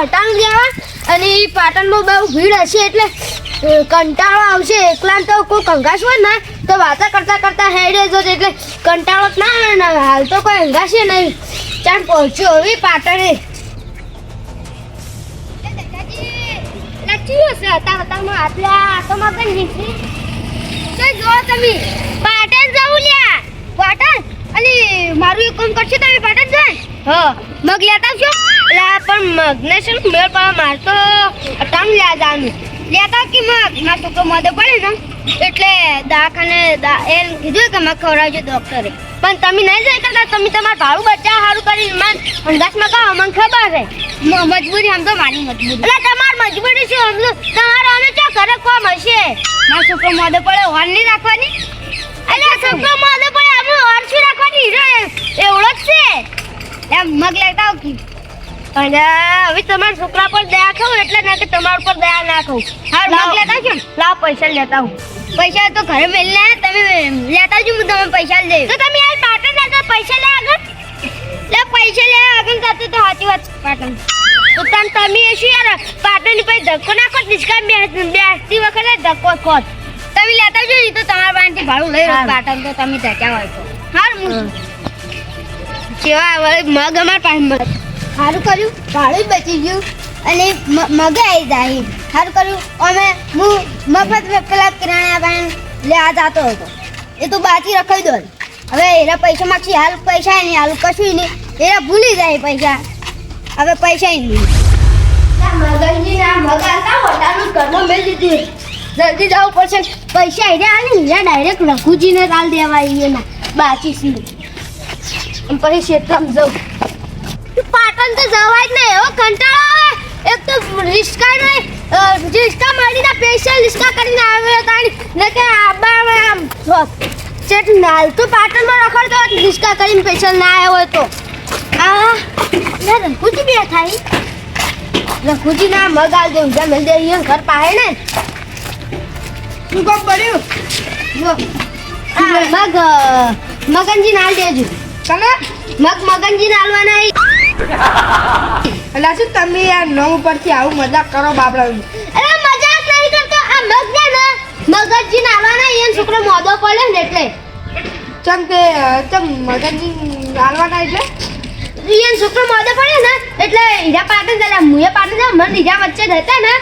હટાણ લેવા અને એ પાટણમાં બહુ ભીડ હશે એટલે કંટાળો આવશે. એકલા તો કોઈ કંગાશ હોય ને તો વાતા કરતા કરતા હેડે જો એટલે કંટાળો ના આવે ને. હાલ તો કોઈ હંગાશે નહીં. ચાલ પહોંચ્યો હવે પાટણે. પાટણ જવું લ્યા પાટણ? અને મારું એક કામ કરશો તમે પાટણ જાય? હા. મગ લેતા આવશો એટલે પણ મગને છે ને મેળ પાવા મારતો અટાણ લ્યા જવાનું લેતા કે મગ? ના તો મદદ પડે ને. એટલે દવાખાને એ કીધું કે મગ ખવડાવજો ડોક્ટરે પણ તમે નહીં જાય કરતા, તમે તમારું ભાડું બચ્ચા સારું કરી મન અંદાજમાં કહો, અમને ખબર છે. મજબૂરી, આમ તો મારી મજબૂરી. એટલે તમારી મજબૂરી છે આમ તો તમારો અમે ચો ઘરે કોમ હશે ના છોકરો મોદે પડે હોર નહીં રાખવાની? એટલે છોકરો મોદે પડે અમે હોર શું રાખવાની? હીરો એવડો છે એમ મગ લેતા આવ અને હવે તમારા છોકરા પર દયા ખાવ એટલે ના કે તમારા પર દયા ના ખાવ. હા મગ લેતા છો? લા પૈસા લેતા હું. પૈસા તો ઘરે મેલી તમે લેતા આવજો હું તમને પૈસા દે. તો તમે આ પાટણ લેતા પૈસા લે આગળ. લે પૈસા લે આગળ જાતે તો સાચી વાત પાટણ. તો તમ તમે એ શું યાર પાટણની પછી ધક્કો નાખો નિષ્કામ બેસતી વખતે ધક્કો ખોટ. તમે લેતા નહીં તો તમારા પાસેથી ભાડું લઈ રહ્યો પાટણ તો તમે ધક્યા હોય તો. હાર હું કેવા મગ અમાર પાસે સારું કર્યું, ભાડું બચી ગયું અને મગાઈ મગ આવી જાય સારું કર્યું અમે હું મફત મેં પેલા કિરાણા પાન લેવા જતો હતો. એ તો બાકી રખાઈ દો હવે એના પૈસા માગશી હાલ પૈસા નહીં, હાલ કશું નહીં. એના ભૂલી જાય પૈસા. હવે પૈસા નહીં. મગજની મગ હતા હોટાનું ઘરમાં મેળ દીધું જલ્દી જવું પડશે પૈસા એને આલી ને ડાયરેક્ટ રઘુજીને તાલ દેવાય એના અને પછી ક્ષેત્રમાં જવું પાટણ તો જવાય જ નહીં. એવો કંટાળો આવે. એક તો રિસ્કા નહીં રિસ્કા મળીને સ્પેશિયલ રિસ્કા કરીને આવ્યો તાણી ને કે આબા આમ ચેટ નાલ તો પાટણમાં રખડતો હોય રિસ્કા કરીને સ્પેશિયલ ના આવ્યો હોય તો આ રઘુજી બે થાય. રઘુજી ના મગ આલ દે ઊંઝા મેલ દે અહીંયા ઘર પાહે ને. શું કામ પડ્યું જો મગ મગનજી નાલ દેજો. તમે? મગ મગનજી નાલવાના. એટલે શું તમે આ નવ ઉપરથી આવું મજાક કરો બાપડા? અરે મજાક નહીં કરતો. આ મગ ને ને મગજજી નાલવાના ઈ છોકરો મોદો પડે ને એટલે. ચમ તે ચમ મગજજી ગાલવાના એટલે ઈયન છોકરો મોદો પડે ને એટલે હીરા પાટે ચાલ્યા મુએ પાટણ જા મન હીરા વચ્ચે રહેતા ને.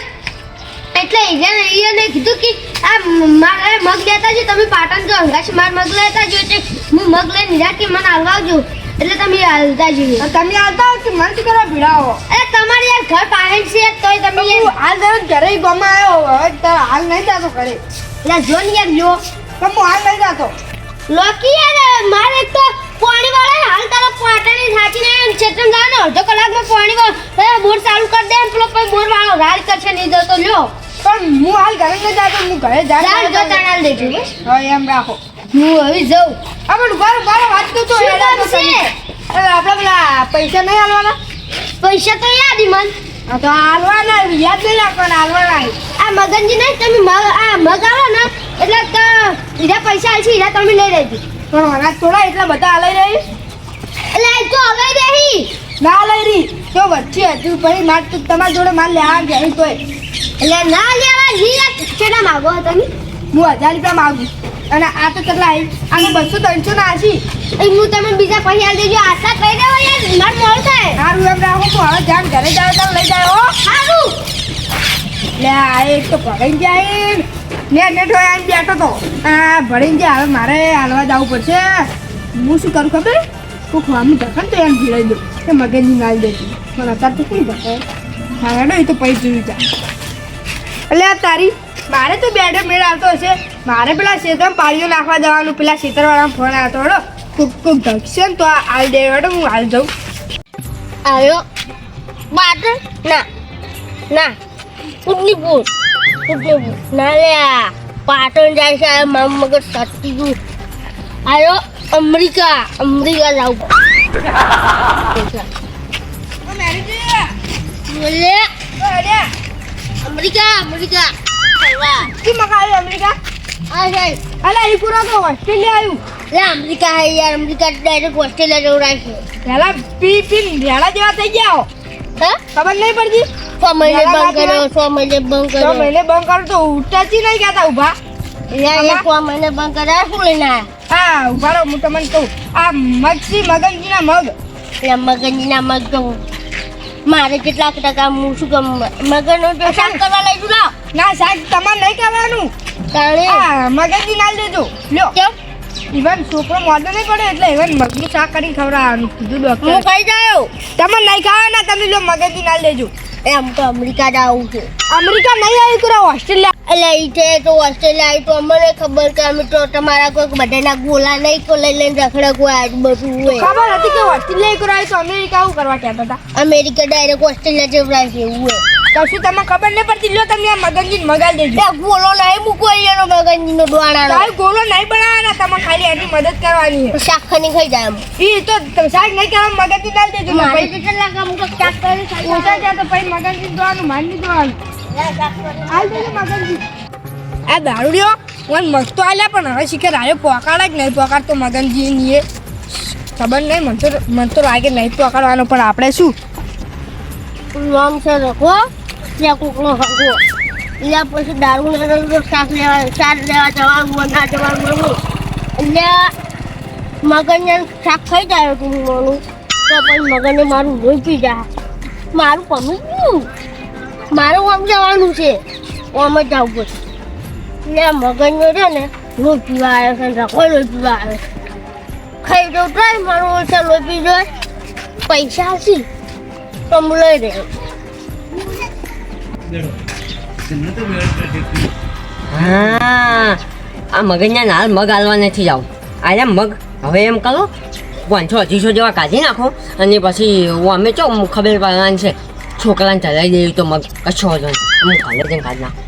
એટલે હીરા ઈયને કીધું કે આ મારે મગ લેતા જો તમે પાટણ જો હંગાશ માર મગ લેતા જો એટલે હું મગ લઈને હીરા કે મને હાલવાજો એટલે તમે હાલતા જઈએ. તમે આવતા હો કે મન કરો કરવા ભીડાવો એ તમારી યાર ઘર પાસે છે તોય તમે હાલ દરરોજ ઘરે ગમા આવ્યો હવે તારે હાલ નહીં જાતો ઘરે. એટલે જો ને યાર જો પણ હું હાલ નહીં જાતો. લોકી યાર મારે તો પાણી વાળા હાલ તારા પાટાની થાકીને ક્ષેત્રમાં જાવ અડધો કલાકમાં પાણી વાળો બોર ચાલુ કરી દે પેલો કોઈ બોર વાળો રાડ કરશે નહીં જતો લ્યો. પણ હું હાલ ઘરે નહીં જાતો હું ઘરે રાડ જો તણાલ દેજો. હા એમ રાખો. હું હવે જઉં. આ પણ બાર બાર વાત તો છે? આપણે પેલા પૈસા નહીં હાલવાના? પૈસા તો યાદ મન. હા તો હાલવાના યાદ નહીં રાખવાના હાલવાના. આ મગનજી નહીં તમે મગ આ મગ આવો ને એટલે તો હીરા પૈસા આલશે હીરા તમે લઈ લેજો. પણ અનાજ થોડા એટલા બધા હાલાઈ રહી? એટલે આ તો હવે રહી. ના લઈ રહી? તો વચ્ચે હજુ પછી માર તો તમારી જોડે માર લેવા જાય તોય. એટલે ના લેવા હીરા કેટલા માગો છો તમે? હું હજાર રૂપિયા માગું. અને આ તો કેટલા આનું બસો ત્રણસો ના આશી એ હું તમે બીજા પછી આવી દેજો. આશા કહી દેવો યાર માર મોડું થાય. સારું એમ રાખો તો હવે જાણ ઘરે જાવ તો લઈ જાય હો. સારું લે આ એક તો ભણીને જાય ને નેટ હોય આવીને બેઠો તો. આ ભણીને જાય હવે મારે હાલવા જવું પડશે. હું શું કરું ખબર? કોક વામી ઢકન તો એમ ભીડાઈ દઉં. કે મગજની નાલ દેતી પણ અત્યારે તો કોણ ઢકે હા એ તો પૈસા જોયું જાય એટલે તારી. મારે તો બેડે મેળ આવતો હશે. મારે પેલા ક્ષેત્રમાં પાળીઓ નાખવા જવાનું પેલા ક્ષેત્રવાળા ફોન આવતો હતો. કોક કોક ઢકશે ને તો હાલ દે હેડો હું હાલ જાઉં. આવ્યો બાટર ના ના ઉડની પૂર ઉડની પૂર ના લે પાટણ જાય છે આ મારું મગજ સટી ગયું. આવ્યો અમેરિકા અમેરિકા જાવ બોલે. America America. શું મગાવ્યું અમેરિકા? આ સાહેબ અલા એ પૂરા તો ઓસ્ટ્રેલિયા આવ્યું લે અમેરિકા હે યાર અમેરિકા ડાયરેક્ટ ઓસ્ટ્રેલિયા જવું રાખે. પેલા પી પી રેડા જેવા થઈ ગયા હો. ખબર નહીં પડતી? છ મહિને બંધ કર્યો છ મહિને બંધ છ કર્યો મહિને બંધ કરો તો ઉઠતા જ નહીં કહેતા ઊભા? યાર, છ મહિને બંધ કર્યા શું લઈને હા ઊભા રહો હું તમને કહું. આ મગથી મગનજીના મગ. એટલે મગનજીના મગ તો મારે કેટલાક ટકા હું શું કહું મગનનો જો શાક કરવા લઈ જુ ના શાક તમારે નહીં કરવાનું તારે? મગનજી ના દેજો. લ્યો. કેમ? ઇવન છોકરો મોઢો નહીં પડે એટલે ઇવન મગનું શાક કરીને ખવડાવવાનું કીધું હું ખાઈ જાયો તમે નહીં ખાવાના તમે લો મગજની ના લેજો એમ તો અમેરિકા જવું છે. અમેરિકા નહીં આવી કરો ઓસ્ટ્રેલિયા. એટલે છે તો ઓસ્ટ્રેલિયા આવી તો અમને ખબર કે અમે તો તમારા કોઈક બધાના ગોલા નહીં તો લઈ લઈને રખડે કોઈ આજ બધું હોય. ખબર હતી કે ઓસ્ટ્રેલિયા આવી તો અમેરિકા આવું કરવા કહેતા હતા? અમેરિકા ડાયરેક્ટ ઓસ્ટ્રેલિયા જેવડાય છે એવું હોય. કશું તમને ખબર નહીં પડતી? લ્યો તમે આ મગનજી મગાવી દેજો. ગોલો નહીં મૂકો એનો મગનજીનો દોણાનો તારે ગોલો નહીં બનાવવાના તમે ખાલી એની મદદ કરવાની છે. શાક ખાની ખાઈ જાય એમ. ઈ તો શાક નહીં કરવા મગનજી ના દેજો. ને મારે કેટલા કામ તો શાક કરી ઓછા જાય તો પછી મગનજી દોવાનું માની દોવાનું હાલ દેજો મગનજી. આ દારૂડિયો મને મગ તો આલ્યા પણ હવે શીખર આયો પોકાડા જ નહીં પોકાડતો મગનજી ની એ? ખબર નહીં મને તો મને તો લાગે નહીં પોકાડવાનો પણ આપણે શું? નામ છે રખો ત્યાં કોકનો હગો. એ પછી દારૂ ને શાક લેવા શાક લેવા જવાનું હોય, ના જવાનું એટલે મગનને શાક ખાઈ જાય તું મોનું તો પછી મગજને મારું લોહી પી જાય. મારું પમી ગયું મારું આમ જવાનું છે. આમ જ જવું પડશે એટલે મગનનો છે ને લોહી પીવા આવ્યો છે રખો લોહી પીવા આવ્યો ખાઈ જવું તો મારું ઓછા લોહી પી જાય. પૈસા હશે. તો હું લઈ રહ્યો હા. આ મગજના નાલ મગ હાલવા નથી જાવ આયા મગ? હવે એમ કરો. પાંચસો અઢીસો જેવા કાઢી નાખો. અને પછી અમે ચો ખબર પડવાની છે છોકરાને ચલાવી દેવી તો મગ કશો હતો હું કાલે જઈને કાઢી નાખું.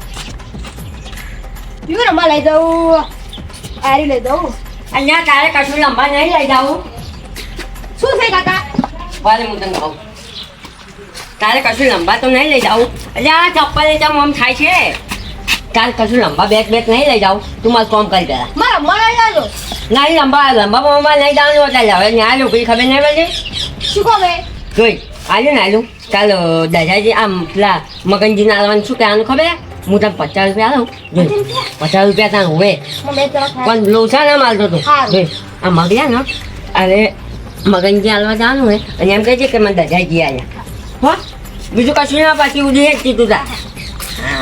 લઈ જાઉં. આરી લઈ દઉં અહીંયા તારે કશું લંબા નહીં લઈ જાઉં. શું છે કાકા? ભલે હું તને કહું. તારે કશું લંબા તો નહીં લઈ જાઉં. એટલે આ ચપ્પલ એ આમ થાય છે? તારે કશું લંબા બેગ બેગ નહીં લઈ જાઉં. તું મારું કોમ કરી દે મારા રમવા જાજો નહીં લંબા લંબા મોમાં નહીં જવાનું એટલે હવે ન્યા લોકો ખબર નહીં પડે શું ખબર? જોઈ આલ્યું ને આલ્યું. ચાલો દાદાજી આમ પેલા મગનજીને આલવાનું શું કહેવાનું ખબર? હું તને પચાસ રૂપિયા લઉં. જોઈ પચાસ રૂપિયા? ત્યાં હોય. પણ લોસા ના માલતો તું. જોઈ આ મગ્યા ને? અરે મગનજી આલવા જવાનું હોય. અને એમ કહે છે કે મને દાદાજી આવ્યા હો? બીજું કશું ના પાછી ઉડી જ કીધું તા.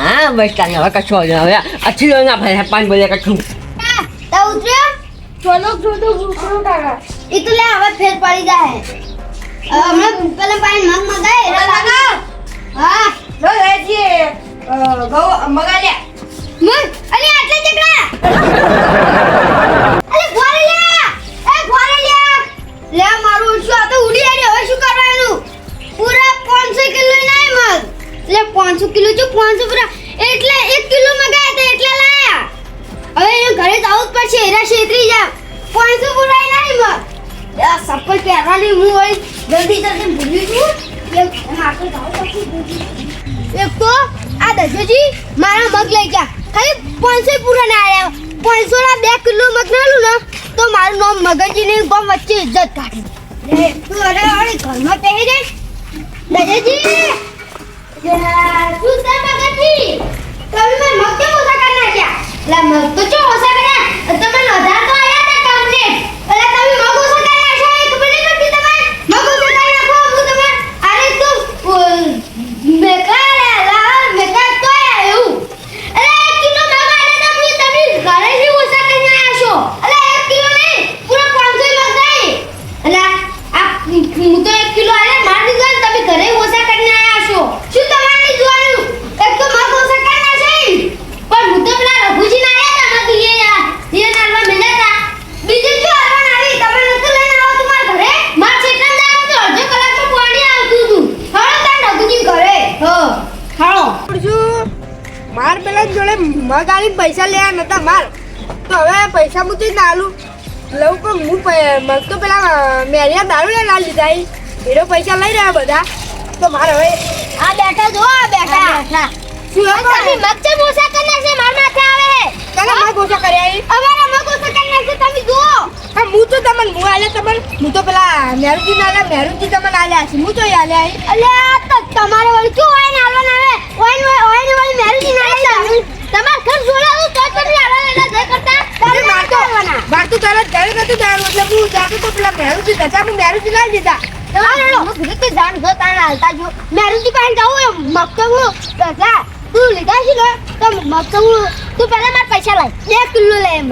હા બસ તાને હવે કશું નહીં. હવે અઠી ના ભાઈ પાંચ બોલે કશું તો ઉતર્યો ચોલો છોટો ગુકરો કાકા એ તો લે હવે ફેર પડી જાય. હમણાં પેલા પાણી મગ મગાય એરા લાગા હા. લો રેજી ગૌ મગાલ્યા મગ? અલે આટલા ચકડા અલે ભોરે લે. એ ભોરે લે. લે મારું શું આ તો ઉડી આવી હવે શું કરવાનું? પૂરા 500 કિલો મગ એટલે 500 કિલો જો 500 પૂરા એટલે 1 કિલો મગાયા તો એટલે લાયા. હવે એ ઘરે જવું જ પડશે એરા છેતરી જા. 500 પૂરા નહીં મત આ સપલ પહેરવાની હું હોય, જલ્દી જલ્દી ભૂલી છું એક એક તો આ દજોજી મારા મગ લઈ ગયા. ખાલી પાંચસો પૂરા ના આવ્યા પાંચસો ના બે કિલો મગ નાલું ને, તો મારું નામ મગજી ને ગમ વચ્ચે ઇજ્જત કાઢી. તું અરે ઘરમાં પહેરી દે. દજોજી શું તમે મગ કેમ ઓછા કરી નાખ્યા? લા મગ તો ચો. પૈસા લેવા નતા માર. તો હવે પૈસા હું જ આલું લઉં પણ હું મગ તો પેલા મેરિયા દારૂ લે ના લીધા. એનો પૈસા લઈ રહ્યા બધા. તો મારે હવે આ બેઠા જો આ બેઠા. શું તમે મગજે મોસા કરના છે માર માથે આવે. તને કર્યા તમે હા હું તો તમને હું આલ્યા તમને. હું તો પેલા મેરુજી ના આલ્યા મેરુજી તમને છે. હું તો આલ્યા અલ્યા તમારે વળી શું હોય ને આલવાના હવે? ઓય ને ઓય ને વળી મેરુજી ના લઈ તમાર ઘર જોડાવું તો તમે કરતા તો તારા ઘરે હું જાતો પેલા મેરુજી હતા હું મેરુજી લાવી દીધા. તમારે હું કે જાણ જો તાણ હાલતા જો મેરુજી પાસે જાવું એમ દાદા તું લીધા છે ને તો તું પહેલા મારા પૈસા લાય. બે કિલો લે મગ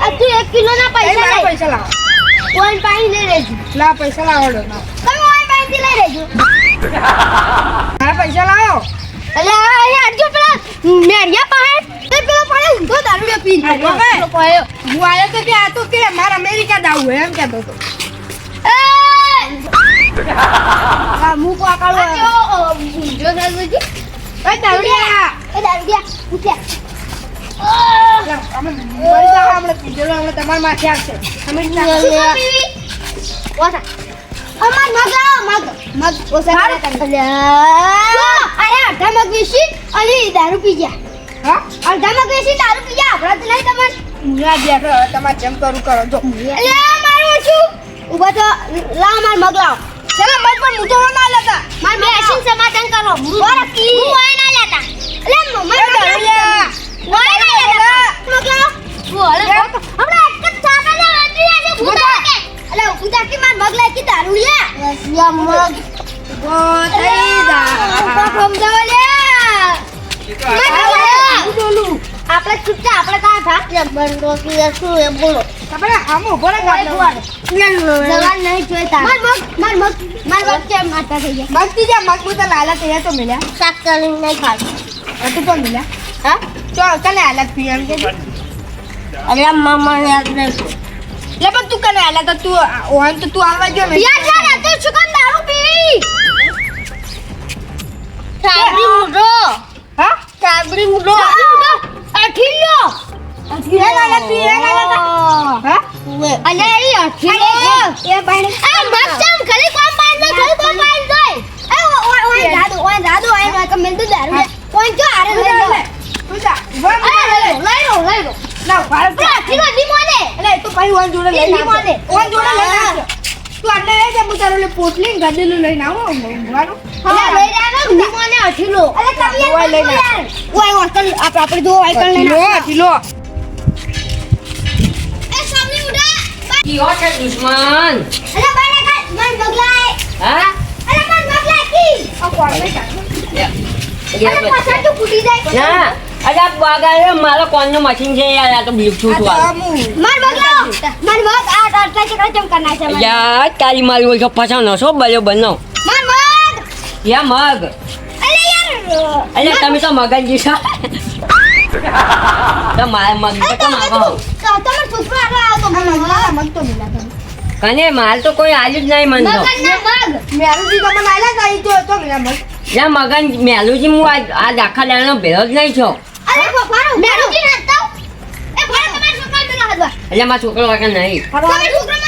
આ તું એક કિલો ના પૈસા લાય. પૈસા લાવો. ઓન પાણી લઈ લેજો લા પૈસા લાવો તમે ઓન પાણી લઈ લેજો મારા પૈસા લાવો અલે આ હટજો પેલા મેરિયા પાસે તે પેલો પડે ઊંધો દારૂ પી હા, હવે. હું આયો તો કે આ તો કે મારે અમેરિકા જાવું હે, એમ કહેતો હતો આ મુક વાકાળો ઊંધો દારૂ જી ઓય દારૂડિયા એ દારૂ ગયા ઉઠ્યા લા, અમે મરી જાઓ, હમણાં પીધેલો હમણાં તમારા માથે આવશે અમે જ ના- શું પીવી ઓસા અમાર મગ લાવો મગ મગ ઓસા કરે તને અરે અડધા મગ વેચી અને દારૂ પી ગયા હા અડધા મગ વેચી દારૂ પી ગયા આપણે આ બેઠો હવે તમારે જેમ કરું કરો જો. અલે મારું શું? ઊભા તો લાવ માર મગ લાવ ચલો મત પણ હું તો ના લેતા. માર બેસીન સમાધાન કરો. બોરા હું ઓય ના લેતા. અલે મમ્મા એ દારૂડિયા ઓય ના લેતા. મગ લાવ બોલે હમણાં એક જ ચાપા ના વાંચી આજે ભૂતા કે? અલે ભૂતા કે માર મગ લાય કે દારૂ લે યા મગ. ઓ થઈ જા. સમજાવો લે બોલું? આપણે છૂટા આપણે કાં ભાગ બંધો કે શું એ બોલો. આપણે આમ ઊભો રે ગાડલો. જવાન. નહીં જોઈતા. માર મગ માર મગ માર મગ. કેમ માતા થઈ ગયા? મગ તીજા મગ બુતા લાલા તે તો મળ્યા. સાક કરી નહીં ખાતું અતું તો મળ્યા. હા? ચો કને આલા પી એમ કે અરે મામા યાદ નહીં લે પણ તું કને આલા તો તું ઓન તો તું આવવા જો ને. યાર યાર તું શું દારૂ પી સાબરી મુડો હા? સાબરી મુડો અઠીલો એ લાલા પી એ લાલા અલે એ અઠીલો એ બાઈને એ મગજમ ખાલી કોમ બાઈ દે ખાલી કોમ બાઈ દે એ ઓય ઓય દાદુ ઓય દાદુ ઓયમાં કમે તો દારૂ ઓય જો આરે લઈ લો. તું જા. ઊભા લઈ લો લઈ લો. ના ભારત પેલા અઠીલો એટલે તો પછી ઓન જોડે લઈને લીમો ઓન જોડે લઈને તું આટલે લઈ જા હું લે પોટલી ગદેલું લઈને આવો હા. લઈ રહ્યા ડીમો ને? અઠીલો. અરે તમે ઓય લઈ લે. ઓય ઓય આપણે આપણે દો આઈકન લઈને લો ઢીલો એ સામની ઉડા કયો છે દુશ્મન? અરે બાને કા મન બગલાય. હા? અરે મન બગલાય કી? આ કોણ લઈ જા અરે પાછળ તો ફૂટી જાય. ના મારો મશીન છે યાર. આ તો બ્લૂટૂથ વાળું આમ મન બગલાવ બગ આ આટલા ચક્ર ચમ કરના છે યાર તારી મારી હોય તો પછાનો છો બલ્યો બનો યા મગ. અરે તમે તો મગનજી છો. તો મારે મગ તો માગો. તમાર છોકરો આગળ આવતો આ મન મગલા મગ તો કને માલ તો કોઈ આલ્યું જ નહીં મન તો મગન ના મેરુજી તો મને આલ્યા તા ઈ તો તો મિલા મગ. યા મગન મેલુજી હું આજ આ દાખલા લેવાનો ભેળો જ નહીં છો. અરે ફારો મેરુજી નાતા એ ફારો તમાર છોકરો મેલા હદવા એટલે મારા છોકરો વગર નહીં.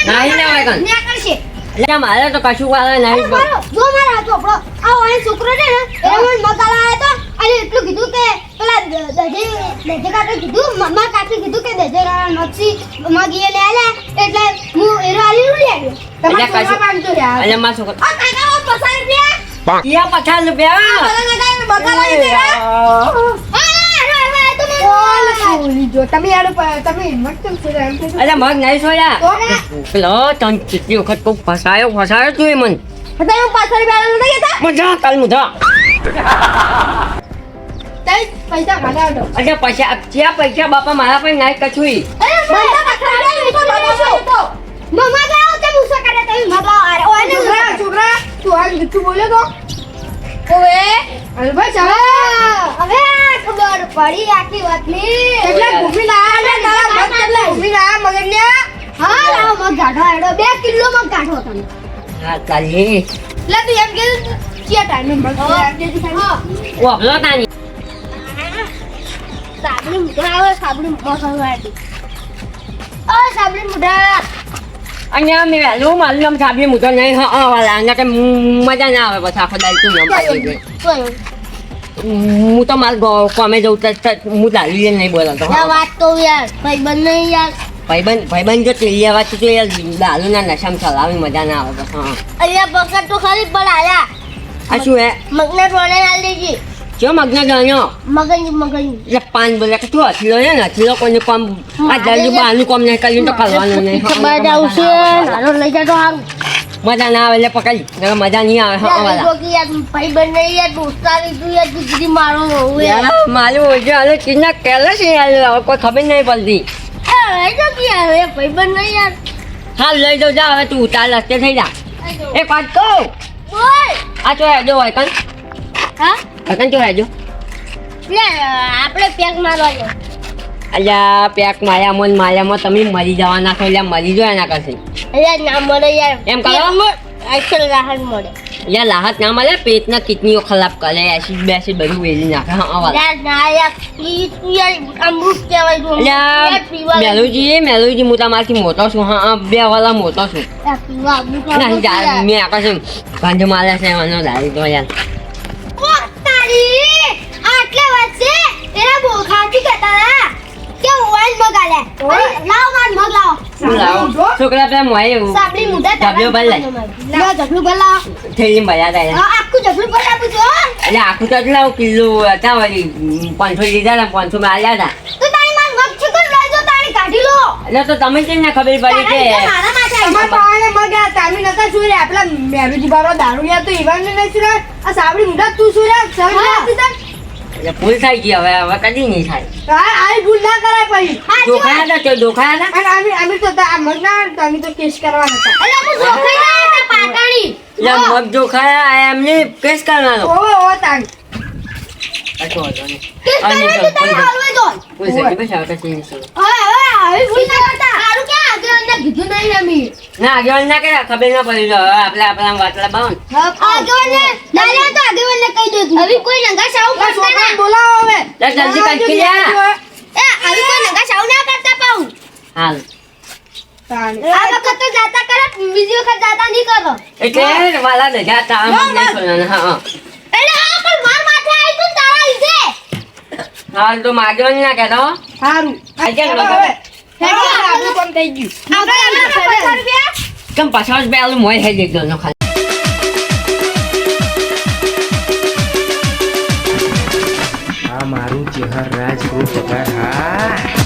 નહીં ના વાગન. ન્યા કરશે. એટલે મારે તો કશું વાળા નહીં જો મારા છોકરો આ ઓય છોકરો છે ને એ મને આયો તો અને એટલું કીધું કે પેલા દજે દજે કાકે કીધું મમ્મા કાકે કીધું કે દજે રાણા નોક્ષી મગીએ લે આલે એટલે હું એરો આલી લઈ આવ્યો. તમારે કશું માંગતો યાર એટલે મારા છોકરો આ કાકા ઓ પસાર રૂપિયા? યા પચાસ રૂપિયા. બધા કાકા એને બગાલા લીધે અરે મગ નહીં સોયા પેલો તન કેટલી વખત કોક ફસાયો ફસાયો તું એ મન. હતા પાછળ બેઠા નતા કેતા મજા કાલ મુધા પૈસા ખાધા હતો અરે પૈસા જ્યાં પૈસા? બાપા મારા પાસે નહીં કછું અરે બધા પકડાડે ને તો બનો છો મમ્મા ગાઓ તે. મુસા કરે તે મગાઓ અરે ઓય છોકરા તું આ જુઠ્ઠું બોલ્યો તો. ઓએ ચાલ હવે ખબર પડી આખી વાતની. કેટલા ઘૂમી લાયા ને તારા ઘૂમી લાયા હા લાવો મગ ગાઢો હેડો બે કિલો મગ ગાઢો તમે હા ચાલી લે તું એમ કે ક્યાં ટાઈમે મગ કે તું હા તાની સાબડી મુઢા આવે સાબડી ઓ સાબડી મુઢા અહીંયા મેં વહેલું મારું નામ સાબી મુધો નહીં. હા વાલા કે મજા ના આવે પછી આખો દાડી તું નામ પાડી. હું તો મારા કોમે જઉં હું દાડી નહીં બોલાતો વાત તો યાર ભાઈબંધ નહીં યાર. ભાઈબંધ ભાઈબંધ જો તેલિયા વાત તો યાર દારૂના નશામાં ચલાવી મજા ના આવે બસ હા. અહીંયા પકડ તો ખરી પણ આયા. આ શું હે? મગના ટોળે ના લેજી જો મગનો જાણ્યો મગન મગન એટલે પાન બોલે કે તું હથીલો ને હથીલો કોઈને કોમ આ બહારનું કોમ નહીં કર્યું તો ખાવાનું નહીં. બાદ આવશે લઈ જાતો આમ મજા ના આવે એટલે પકડી. મજા નહીં આવે ભાઈ બંને યાર દોસ્તારી તું યાર દીકરી મારો હોવું યાર મારું ઓછું હાલો ચીજના કેલે છે યાર કોઈ ખબર નહીં પડતી. ભાઈ બંને યાર. હા લઈ દઉં જા હવે તું ઉતાર રસ્તે થઈ જા. એક વાત કહું? બોલ. આ ચો હેજો હોય કન હા? કન ચો હેજો લે આપણે પેક મારવા જો અલ્યા પેક માયામાં ને માયામાં તમે મરી જવાના છો એટલે મરી જો એના કરશે. યાર ના મળે યાર. એમ કરો? અસલ રાહત મળે. યાર રાહત ના મળે પેટના કિડનીઓ ખરાબ કરે એસિડ બેસિડ બધું વેલી નાખે હા ના યાર યાર અમૃત કહેવાય અલ્યા મેલુજી મેલુજી હું તમારથી મોટો છું હા બે વાળા મોટો છું. યાર પીવા અમૃત ના જા મેં આખા છે ગાંજો મારે છે એનો દારી તો યાર. આટલા વચ્ચે એના બોખાથી કહેતા હતા. કે ઓવાન મગાલે લાવ માર મગ લાવ. છોકરા પેલા મોય એવું. સાબડી મુઢા ઢબલો ભરી લાય. લાવ જબલું ભર લાવ થેલી ભર્યા હતા આખું જબલું ભર આપું છું એટલે આખું તો લાવ કિલો હતા વળી પાંચસો લીધા ને પાંચસો માં આલ્યા હતા. તો તારી માર મગ છે કોણ? લઈ તારી કાઢી લો. એટલે તો તમે કેમ ના ખબર પડી કે મારા માથે અમાર આવી મગ આ તામી નતા શું રે આપલા મેરુજી બારો દારૂ યાર તો ઈવાન ને નથી રે આ સાબડી મુઢા તું શું રે સર એટલે ભૂલ થઈ ગઈ હવે હવે કદી નહીં થાય આ આઈ ભૂલ ના કરાય પછી. દોખાયા ના તો દોખાયા ના અને આમી આમી તો આ મગ ના તમે તો કેસ કરવા હતા એટલે હું ના હતા પાટણી. એટલે મગ દોખાયા એમને કેસ કરવાનો ઓવે ઓવે તાંગ કેસ તો હાલવે. ભૂલ થઈ ગઈ, હવે કશી નહીં થયું. હવે, હવે, આવી ભૂલ ના કરતા. સારું કે આગળ અમને કીધું નહીં અમે. ના આગેવાન ના કર્યા ખબર ના પડી. તો આપણે આપણા વાટલા બાવો ને. આગેવાનને ના લે તો કહી દો હવે કોઈ નંગા સાવ કરતા ના. બોલાવો હવે. લે જલ્દી કાઢી લ્યા. એ હવે કોઈ નંગા સાવ ના કરતા પાઉં હાલ. આ વખત તો જાતા કરો બીજી વખત જાતા નહીં કરો. એટલે વાલા નહીં. હા હા. એટલે આ પણ માર માથે આવી તું તારા લીધે. હાલ તો માગ્યો ના કહેતો સારું આ કેમ ચાલો લોકો? હવે હેડો હવે. આપણું કામ થઈ ગયું કેમ પાછળ જ પેલું મોય થઈ દેજો નો ખાલી મારું ચહેર રાજકોટ પગાર હા.